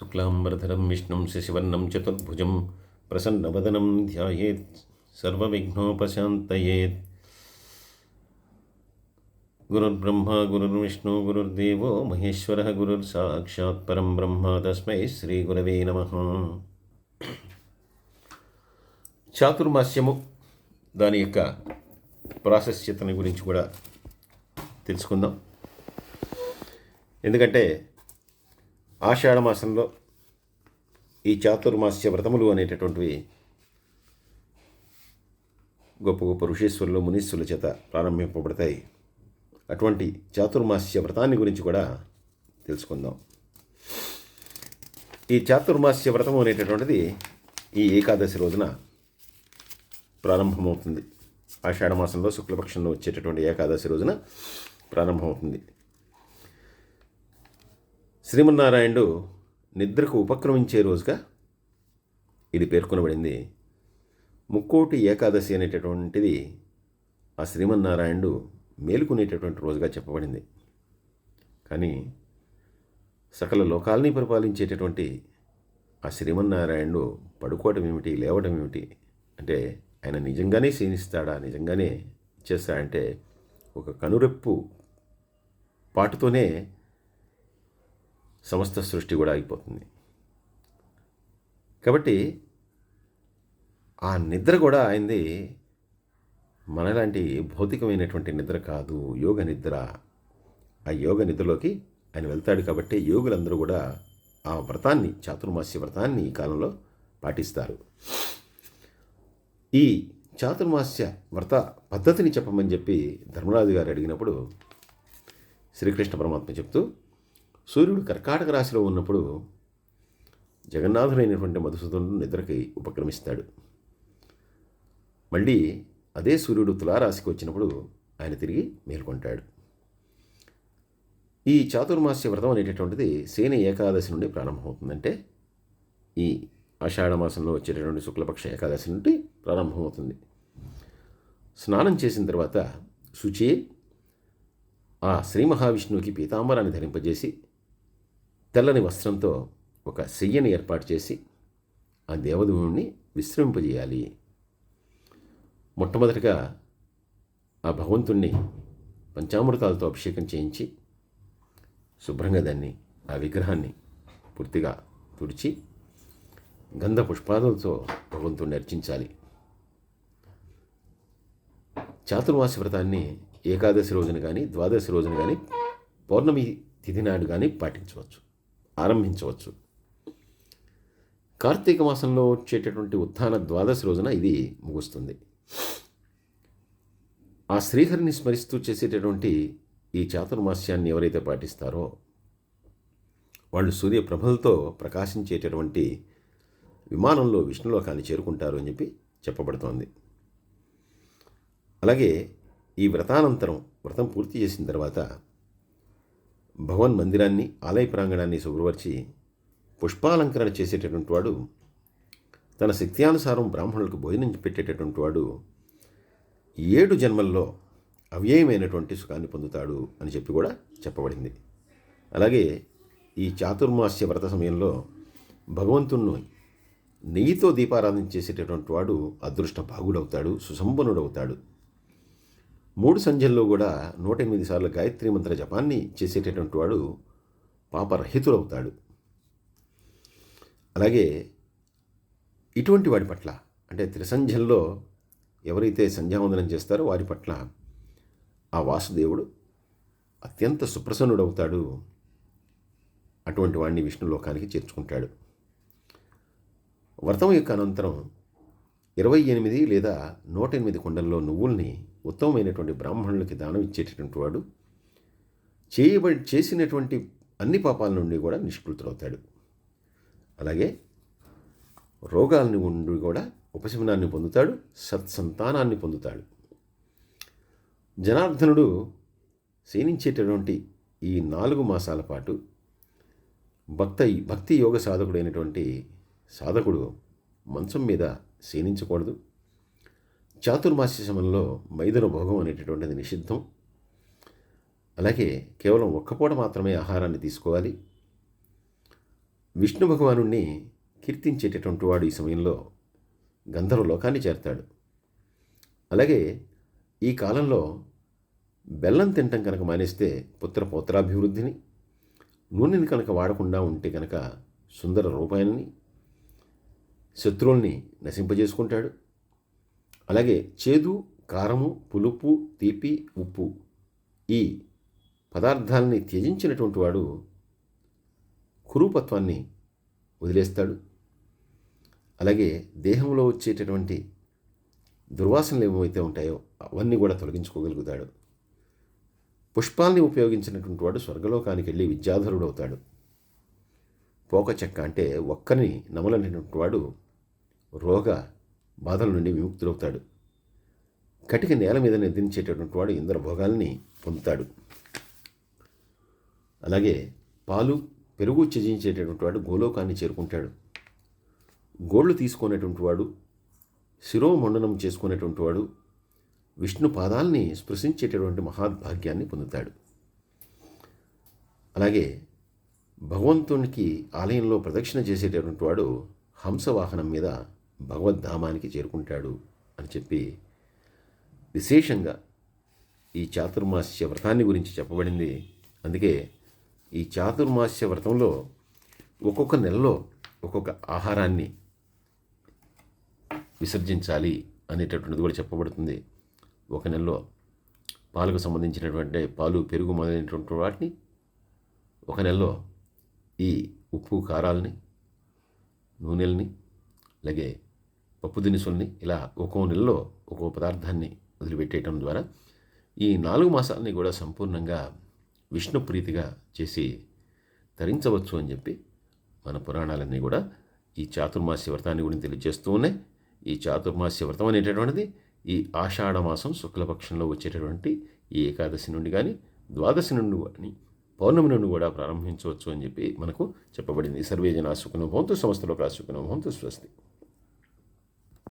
శుక్లాంబరధరం విష్ణుం శశివర్ణం చతుర్భుజం ప్రసన్నవదనం ధ్యాయేత్ సర్వవిఘ్నోపశాంతయేత్ గురుర్బ్రహ్మ గురుర్విష్ణు గురుర్దేవో మహేశ్వర గురుర్ సాక్షాత్ పరం బ్రహ్మ తస్మై శ్రీ గురవే నమ చాతుర్మాస్యము దాని యొక్క ప్రాశస్యతని గురించి కూడా తెలుసుకుందాం. ఎందుకంటే ఆషాఢ మాసంలో ఈ చాతుర్మాస్య వ్రతములు అనేటటువంటివి గొప్ప గొప్ప ఋషీశ్వరులు మునీశ్వరుల చేత ప్రారంభింపబడతాయి. అటువంటి చాతుర్మాస్య వ్రతాన్ని గురించి కూడా తెలుసుకుందాం. ఈ చాతుర్మాస్య వ్రతం అనేటటువంటిది ఈ ఏకాదశి రోజున ప్రారంభమవుతుంది. ఆషాఢ మాసంలో శుక్లపక్షంలో వచ్చేటటువంటి ఏకాదశి రోజున ప్రారంభమవుతుంది. శ్రీమన్నారాయణుడు నిద్రకు ఉపక్రమించే రోజుగా ఇది పేర్కొనబడింది. ముక్కోటి ఏకాదశి అనేటటువంటిది ఆ శ్రీమన్నారాయణుడు మేలుకునేటటువంటి రోజుగా చెప్పబడింది. కానీ సకల లోకాల్ని పరిపాలించేటటువంటి ఆ శ్రీమన్నారాయణుడు పడుకోవటం ఏమిటి లేవటం ఏమిటి? అంటే ఆయన నిజంగానే క్షీణిస్తాడా నిజంగానే ఇచ్చేస్తాడంటే ఒక కనురెప్పు పాటుతోనే సమస్త సృష్టి కూడా అయిపోతుంది. కాబట్టి ఆ నిద్ర కూడా ఆయనది మనలాంటి భౌతికమైనటువంటి నిద్ర కాదు. యోగ నిద్ర. ఆ యోగ నిద్రలోకి ఆయన వెళ్తాడు కాబట్టి యోగులందరూ కూడా ఆ వ్రతాన్ని చాతుర్మాస్య వ్రతాన్ని ఈ కాలంలో పాటిస్తారు. ఈ చాతుర్మాస్య వ్రత పద్ధతిని చెప్పమని చెప్పి ధర్మరాజు గారు అడిగినప్పుడు శ్రీకృష్ణ పరమాత్మ చెప్తూ సూర్యుడు కర్కాటక రాశిలో ఉన్నప్పుడు జగన్నాథుడైనటువంటి మధుసూదనుడు నిద్రకి ఉపక్రమిస్తాడు. మళ్ళీ అదే సూర్యుడు తులారాశికి వచ్చినప్పుడు ఆయన తిరిగి మేల్కొంటాడు. ఈ చాతుర్మాస్య వ్రతం అనేటటువంటిది సేన ఏకాదశి నుండి ప్రారంభమవుతుందంటే ఈ ఆషాఢ మాసంలో వచ్చేటటువంటి శుక్లపక్ష ఏకాదశి నుండి ప్రారంభమవుతుంది. స్నానం చేసిన తర్వాత శుచి ఆ శ్రీ మహావిష్ణువుకి పీతాంబరాన్ని ధరింపజేసి తెల్లని వస్త్రంతో ఒక శయ్యని ఏర్పాటు చేసి ఆ దేవదేవుణ్ణి విశ్రమింపజేయాలి. మొట్టమొదటిగా ఆ భగవంతుణ్ణి పంచామృతాలతో అభిషేకం చేయించి శుభ్రంగా దాన్ని ఆ విగ్రహాన్ని పూర్తిగా తుడిచి గంధ పుష్పాదులతో భగవంతుణ్ణి అర్చించాలి. చాతుర్మాస వ్రతాన్ని ఏకాదశి రోజున కానీ ద్వాదశి రోజున కానీ పౌర్ణమి తిథి నాడు కానీ పాటించవచ్చు. ఆరంభించవచ్చు. కార్తీక మాసంలో వచ్చేటటువంటి ఉత్థాన ద్వాదశి రోజున ఇది ముగుస్తుంది. ఆ శ్రీహరిని స్మరిస్తూ చేసేటటువంటి ఈ చాతుర్మాస్యాన్ని ఎవరైతే పాటిస్తారో వాళ్ళు సూర్యప్రభలతో ప్రకాశించేటటువంటి విమానంలో విష్ణులోకాన్ని చేరుకుంటారు అని చెప్పి చెప్పబడుతోంది. అలాగే ఈ వ్రతానంతరం వ్రతం పూర్తి చేసిన తర్వాత భగవన్ మందిరాన్ని ఆలయ ప్రాంగణాన్ని శుభ్రపరిచి పుష్పాలంకరణ చేసేటటువంటి వాడు తన శక్త్యానుసారం బ్రాహ్మణులకు భోజనం పెట్టేటటువంటి వాడు ఏడు జన్మల్లో అవ్యయమైనటువంటి సుఖాన్ని పొందుతాడు అని చెప్పి కూడా చెప్పబడింది. అలాగే ఈ చాతుర్మాస్య వ్రత సమయంలో భగవంతుణ్ణి నెయ్యితో దీపారాధన చేసేటటువంటి వాడు అదృష్ట భాగుడవుతాడు సుసంపన్నుడవుతాడు. మూడు సంధ్యల్లో కూడా నూట ఎనిమిది సార్లు గాయత్రి మంత్ర జపాన్ని చేసేటటువంటి వాడు పాపరహితుడవుతాడు. అలాగే ఇటువంటి వాడి పట్ల అంటే త్రిసంధ్యల్లో ఎవరైతే సంధ్యావందనం చేస్తారో వారి పట్ల ఆ వాసుదేవుడు అత్యంత సుప్రసన్నుడవుతాడు. అటువంటి వాడిని విష్ణులోకానికి చేర్చుకుంటాడు. వ్రతం యొక్క అనంతరం ఇరవై ఎనిమిది లేదా నూట ఎనిమిది కొండల్లో నువ్వుల్ని ఉత్తమమైనటువంటి బ్రాహ్మణులకి దానం ఇచ్చేటటువంటి వాడు చేయబడి చేసినటువంటి అన్ని పాపాల నుండి కూడా నిష్కృతులవుతాడు అలాగే రోగాల నుండి కూడా ఉపశమనాన్ని పొందుతాడు సత్సంతానాన్ని పొందుతాడు. జనార్దనుడు క్షీణించేటటువంటి ఈ నాలుగు మాసాల పాటు భక్త భక్తి యోగ సాధకుడైనటువంటి సాధకుడు మంచం మీద క్షీణించకూడదు చాతుర్మాస్య సమయంలో మైదన భోగం అనేటటువంటిది నిషిద్ధం. అలాగే కేవలం ఒక్కపూట మాత్రమే ఆహారాన్ని తీసుకోవాలి. విష్ణు భగవాను కీర్తించేటటువంటి వాడు ఈ సమయంలో గంధర్వ లోకాన్ని చేరతాడు. అలాగే ఈ కాలంలో బెల్లం తినటం కనుక మానేస్తే పుత్ర పోత్రాభివృద్ధిని నూనెని కనుక వాడకుండా ఉంటే కనుక సుందర రూపాయలని శత్రువుల్ని నశింపజేసుకుంటాడు అలాగే చేదు కారము పులుపు తీపి ఉప్పు ఈ పదార్థాలని త్యజించినటువంటి వాడు కురూపత్వాన్ని వదిలేస్తాడు. అలాగే దేహంలో వచ్చేటటువంటి దుర్వాసనలు ఏమైతే ఉంటాయో అవన్నీ కూడా తొలగించుకోగలుగుతాడు. పుష్పాల్ని ఉపయోగించినటువంటి వాడు స్వర్గలోకానికి వెళ్ళి విద్యాధరుడు అవుతాడు పోక చెక్క అంటే ఒక్కని నమలనేటువంటి వాడు రోగ బాధల నుండి విముక్తులవుతాడు. కటిక నేల మీద నిద్రించేటటువంటి వాడు ఇంద్ర భోగాల్ని పొందుతాడు. అలాగే పాలు పెరుగు త్యజించేటటువంటి వాడు గోలోకాన్ని చేరుకుంటాడు. గోళ్ళు తీసుకునేటువంటి వాడు శిరోమండనం చేసుకునేటువంటి వాడు విష్ణు పాదాల్ని స్పృశించేటటువంటి మహాద్భాగ్యాన్ని పొందుతాడు. అలాగే భగవంతునికి ఆలయంలో ప్రదక్షిణ చేసేటటువంటి వాడు హంసవాహనం మీద భగవద్ధామానికి చేరుకుంటాడు అని చెప్పి విశేషంగా ఈ చాతుర్మాస్య వ్రతాన్ని గురించి చెప్పబడింది. అందుకే ఈ చాతుర్మాస్య వ్రతంలో ఒక్కొక్క నెలలో ఒక్కొక్క ఆహారాన్ని విసర్జించాలి అనేటటువంటిది కూడా చెప్పబడుతుంది. ఒక నెలలో పాలకు సంబంధించినటువంటి పాలు పెరుగు మొదలైనటువంటి వాటిని ఒక నెలలో ఈ ఉప్పు కారాలని నూనెల్ని అలాగే పప్పు దినుసుల్ని ఇలా ఒక్కో నెలలో ఒక్కో పదార్థాన్ని వదిలిపెట్టేయటం ద్వారా ఈ నాలుగు మాసాలని కూడా సంపూర్ణంగా విష్ణు ప్రీతిగా చేసి తరించవచ్చు అని చెప్పి మన పురాణాలన్నీ కూడా ఈ చాతుర్మాస్య వ్రతాన్ని గురించి తెలియజేస్తూ ఉన్నాయి. ఈ చాతుర్మాస్య వ్రతం అనేటటువంటిది ఈ ఆషాఢ మాసం శుక్లపక్షంలో వచ్చేటటువంటి ఈ ఏకాదశి నుండి కానీ ద్వాదశి నుండి కానీ పౌర్ణమి నుండి కూడా ప్రారంభించవచ్చు అని చెప్పి మనకు చెప్పబడింది. సర్వేజన సుఖను భవంతు సంస్థలో సుఖను భవంతు స్వస్తి.